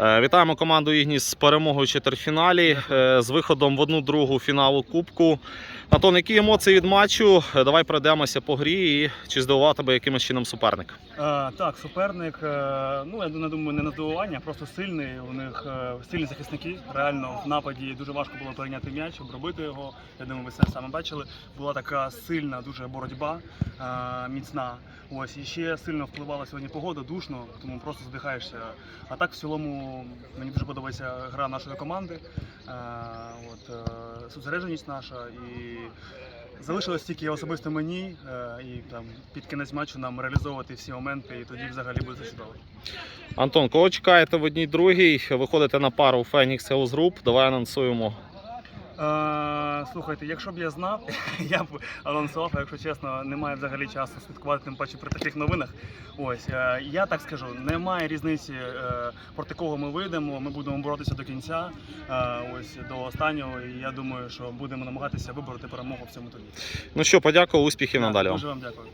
Е, Вітаємо команду Ігніс з перемогою четвертьфіналі, е, з виходом в одну другу фіналу Кубку. Антон, які емоції від матчу? Е, Давай пройдемося по грі і чи здивував тебе якимось чином суперник? Е, так, суперник, ну я не думаю, не на здивування, просто сильний. У них сильні захисники. Реально в нападі дуже важко було прийняти м'яч, обробити його. Я думаю, ви це саме бачили. Була така сильна дуже боротьба, міцна. Ось і ще сильно впливала сьогодні погода, душно, тому просто здихаєшся. А так в цілому мені дуже подобається гра нашої команди. Е, от, е, зосередженість наша і залишилось тільки особисто мені е, і там під кінець матчу нам реалізовувати всі моменти, і тоді взагалі буде чудово. Антон, кого чекаєте в одній другій? Виходите на пару Фенікс Health Group. Давай анонсуємо. Слухайте, якщо б я знав, я б анонсував, якщо чесно, немає взагалі часу слідкувати, тим паче при таких новинах. Ось е, я так скажу, немає різниці е, проти кого ми вийдемо. Ми будемо боротися до кінця, е, ось до останнього. І я думаю, що будемо намагатися вибороти перемогу в цьому турі. Ну що, подякував, успіхів надалі. Дуже вам дякую.